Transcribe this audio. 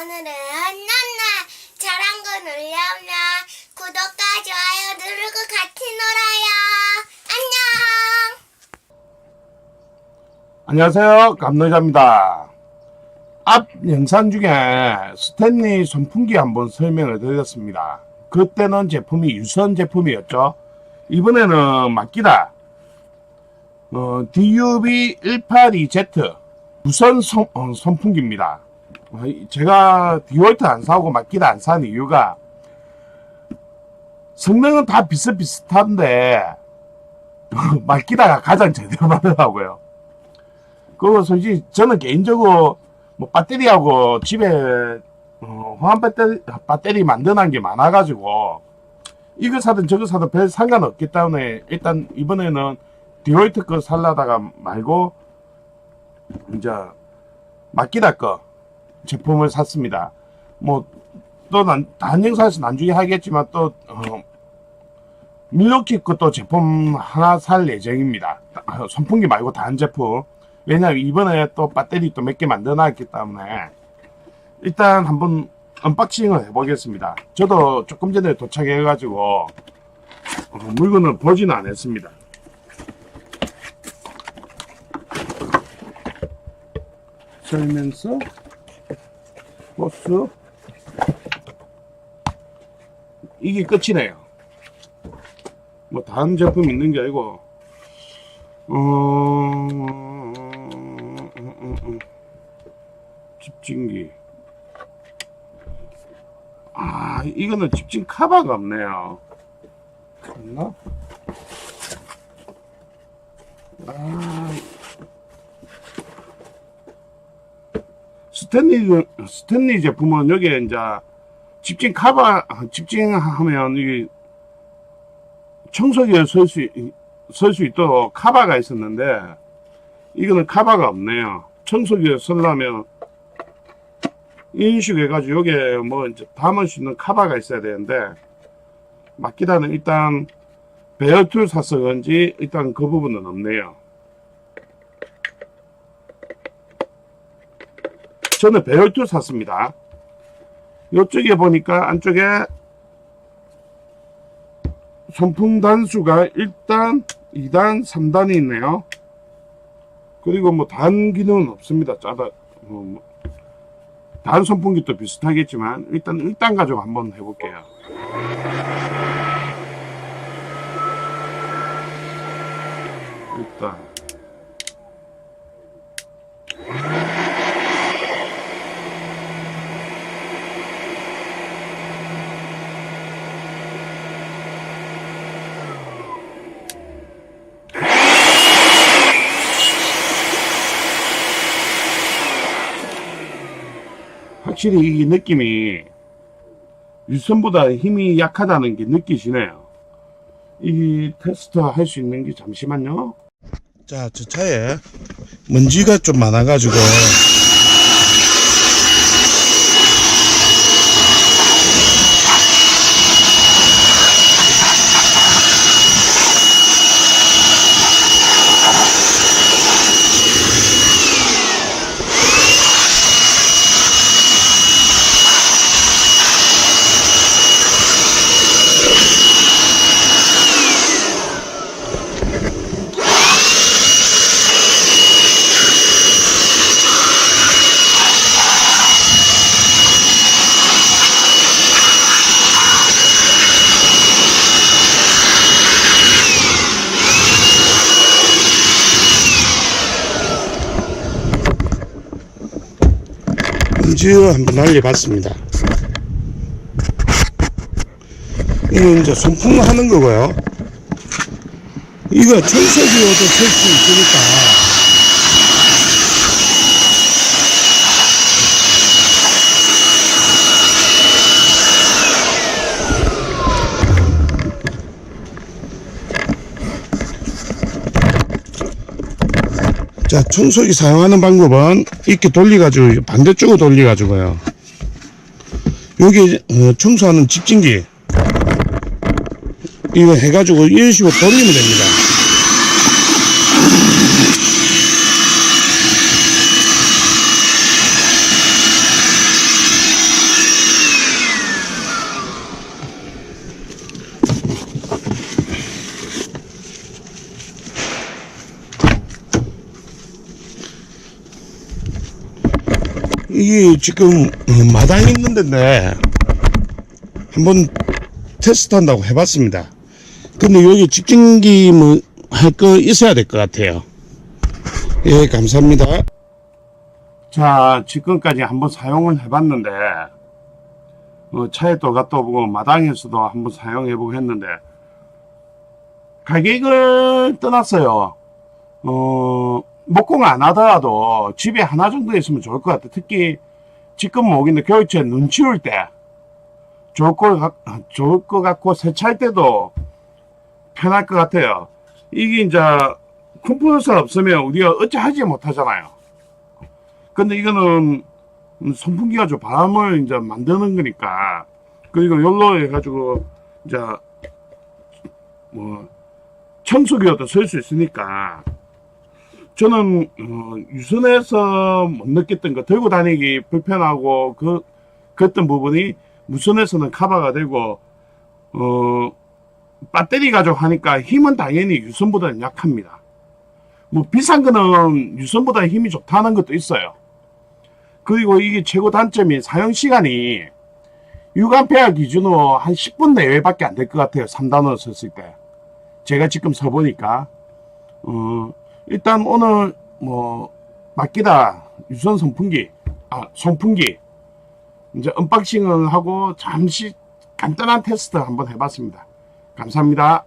오늘은 난나 잘한 거 눌려면 구독과 좋아요 누르고 같이 놀아요. 안녕. 안녕하세요. 감노자입니다. 앞 영상 중에 스탠리 선풍기 한번 설명을 드렸습니다. 그때는 제품이 유선 제품이었죠. 이번에는 맡기다. 어, DUB182Z 무선 선, 어, 선풍기입니다. 어, 제가 디월트 안 사고 맡기다 안산 이유가 성능은 다 비슷비슷한데 맡기다가 가장 제대로 나더라고요. 그거 솔직히 저는 개인적으로 뭐 배터리하고 집에 어, 호환 배터리, 배터리 만드는 게 많아가지고 이거 사든 저거 사든 별 상관없기 때문에 일단 이번에는 디월트 거 살라다가 말고 이제 마키다 거 제품을 샀습니다. 뭐 또 다른 영상에서 나중에 하겠지만 또 어, 밀로키 것도 제품 하나 살 예정입니다. 아, 선풍기 말고 다른 제품. 왜냐면 이번에 또 배터리 또 몇 개 만들어놨기 때문에 일단 한번 언박싱을 해보겠습니다. 저도 조금 전에 도착해가지고 어, 물건을 보지는 않았습니다. 설명서 보스 이게 끝이네요. 뭐 다른 제품 있는 게 아니고 어... 집진기 아 이거는 집진 카바가 없네요 있나? 아 스탠리 스탠리 제품은 여기에 이제 집진 카바 집진하면 이 청소기에 설 수 설 수 있도록 카바가 있었는데 이거는 카바가 없네요. 청소기에 설려면 인식 해가지고 여기에 뭐 이제 담을 수 있는 카바가 있어야 되는데 맡기다는 일단 베어툴 샀어 그런지 일단 그 부분은 없네요. 저는 베어툴 샀습니다. 이쪽에 보니까 안쪽에 선풍 단수가 1단, 2단, 3단이 있네요. 그리고 뭐 단 기능은 없습니다. 짜다. 뭐, 뭐. 단 선풍기도 비슷하겠지만 일단 1단 가지고 한번 해볼게요. 일단 확실히 이 느낌이 유선보다 힘이 약하다는 게 느끼시네요. 이 테스트 할 수 있는 게 잠시만요. 자, 저 차에 먼지가 좀 많아가지고 먼지를 한번 날려봤습니다. 이거 이제 손풍하는 거고요. 이거 청소기로도 쓸 수 있으니까. 자, 청소기 사용하는 방법은 이렇게 돌려가지고 반대쪽으로 돌려가지고요. 여기 어, 청소하는 집진기 이거 해가지고 이런 식으로 돌리면 됩니다. 이게 지금 어, 마당에 있는 데인데 한번 테스트 한다고 해봤습니다. 근데 여기 집진기 뭐 할 거 있어야 될 것 같아요. 예, 감사합니다. 자, 지금까지 한번 사용을 해봤는데 어, 차에 또 갔다 오고 마당에서도 한번 사용해보고 했는데 가격을 떠났어요. 어, 목공 안 하더라도 집에 하나 정도 있으면 좋을 것 같아. 특히 지금 모기인데 겨울철에 눈 치울 때 좋을 것, 같, 좋을 것 같고 세차할 때도 편할 것 같아요. 이게 이제 컴프레서 없으면 우리가 어찌 하지 못하잖아요. 근데 이거는 선풍기가 좀 바람을 이제 만드는 거니까 그리고 열로 해가지고 이제 뭐 청소기도 쓸 수 있으니까 저는 어, 유선에서 못 느꼈던 거 들고 다니기 불편하고 그 그랬던 부분이 무선에서는 커버가 되고 어 배터리 가지고 하니까 힘은 당연히 유선보다는 약합니다. 뭐 비싼 거는 유선보다 힘이 좋다는 것도 있어요. 그리고 이게 최고 단점이 사용 시간이 6A 기준으로 한 10분 내외밖에 안 될 것 같아요. 3단으로 썼을 때. 제가 지금 서보니까 어, 일단 오늘 뭐 맡기다 유선 선풍기 아 송풍기 이제 언박싱을 하고 잠시 간단한 테스트 한번 해봤습니다. 감사합니다.